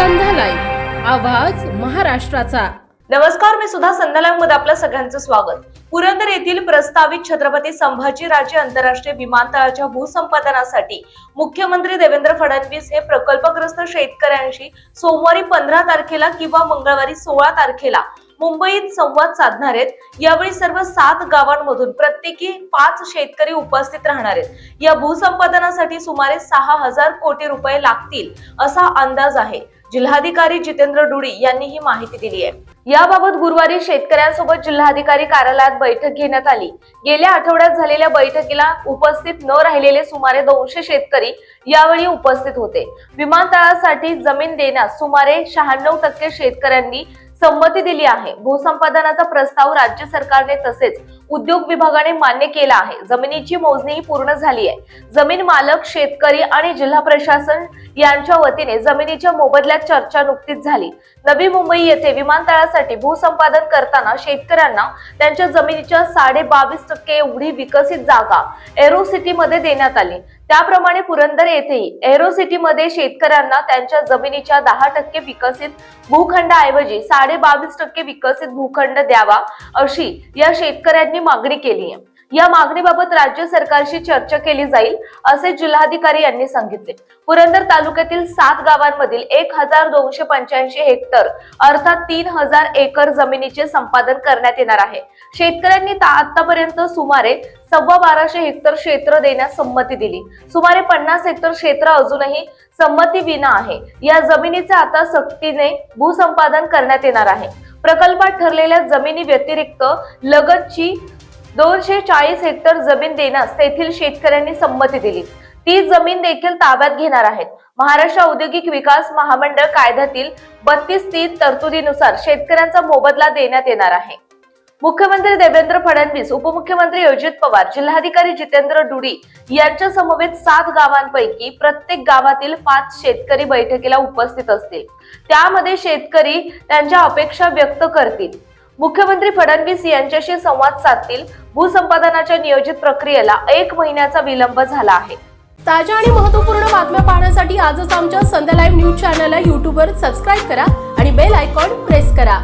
संध्या live आवाज महाराष्ट्राचा. नमस्कार मी सुद्धा संध्याला मध्ये आपलं सगळ्यांचं स्वागत. पुरंदर येथील प्रस्तावित छत्रपती संभाजी राजे आंतरराष्ट्रीय विमानतळाच्या भूसंपादनासाठी मुख्यमंत्री देवेंद्र फडणवीस हे प्रकल्पग्रस्त शेतकऱ्यांशी सोमवारी पंधरा तारखेला किंवा मंगळवारी सोळा तारखेला मुंबईत संवाद साधणार आहेत. यावेळी सर्व सात गावांमधून प्रत्येकी पाच शेतकरी उपस्थित राहणार आहेत. या भूसंपादनासाठी सुमारे सहा हजार कोटी रुपये लागतील असा अंदाज आहे. जिल्हाधिकारी जितेंद्र डुडी यांनी ही माहिती दिली आहे. याबाबत गुरुवारी शेतकऱ्यांसोबत जिल्हाधिकारी कार्यालयात बैठक घेण्यात आली. गेल्या आठवड्यात झालेल्या बैठकीला उपस्थित न राहिलेले सुमारे दोनशे शेतकरी यावेळी उपस्थित होते. विमानतळासाठी जमीन देण्यास सुमारे शहाण्णव टक्के शेतकऱ्यांनी संमती दिली आहे. भूसंपादनाचा प्रस्ताव राज्य सरकारने तसेच उद्योग विभागाने मान्य केला आहे. जमिनीची मोजणीही पूर्ण झाली आहे. जमीन मालक शेतकरी आणि जिल्हा प्रशासन यांच्या वतीने जमिनीच्या मोबदल्यात चर्चा नुकतीच झाली. नवी मुंबई येथे विमानतळासाठी भूसंपादन करताना शेतकऱ्यांना त्यांच्या जमिनीच्या साडे बावीस टक्के एवढी विकसित जागा एरो सिटी मध्ये देण्यात आली. त्याप्रमाणे पुरंदर येथेही एरो सिटी मध्ये शेतकऱ्यांना त्यांच्या जमिनीच्या दहा टक्के विकसित भूखंडाऐवजी साडे बावीस टक्के विकसित भूखंड द्यावा अशी या शेतकऱ्यांनी मागणी केली आहे. या मागणीबाबत राज्य सरकारशी चर्चा केली जाईल असे जिल्हाधिकारी यांनी सांगितले. पुरंदर तालुक्यातील सात गावांमधील एक हजार दोनशे पंच्याऐंशी हेक्टर अर्थात तीन हजार एकर जमिनीचे संपादन करण्यात येणार आहे. शेतकऱ्यांनी आतापर्यंत सुमारे सव्वा बाराशे हेक्टर क्षेत्र देण्यास संमती दिली. सुमारे पन्नास हेक्टर क्षेत्र अजूनही संमती विना आहे. या जमिनीचे आता सक्तीने भूसंपादन करण्यात येणार आहे. प्रकल्पात ठरलेल्या जमिनी व्यतिरिक्त लगतची दोनशे चाळीस हेक्टर जमीन देण्यास तेथील शेतकऱ्यांनी संमती दिली. ती जमीन देखील ताब्यात घेणार आहेत. महाराष्ट्र औद्योगिक विकास महामंडळ कायद्यातील बत्तीस तीन तरतुदीनुसार शेतकऱ्यांचा मोबदला देण्यात येणार आहे. मुख्यमंत्री देवेंद्र फडणवीस उपमुख्यमंत्री अजित पवार जिल्हाधिकारी जितेंद्र डुडी यांच्या समवेत सात गावांपैकी प्रत्येक गावातील पाच शेतकरी बैठकीला उपस्थित असतील. त्यामध्ये शेतकरी त्यांच्या अपेक्षा व्यक्त करतील. मुख्यमंत्री फडणवीस यांच्याशी संवाद साधतील. भूसंपादनाच्या नियोजित प्रक्रियेला एक महिन्याचा विलंब झाला आहे. ताज्या आणि महत्त्वपूर्ण बातम्या पाहण्यासाठी आजच आमच्या संध्या लाईव्ह न्यूज चॅनलला यूट्यूबवर सबस्क्राईब करा आणि बेल आयकॉन प्रेस करा.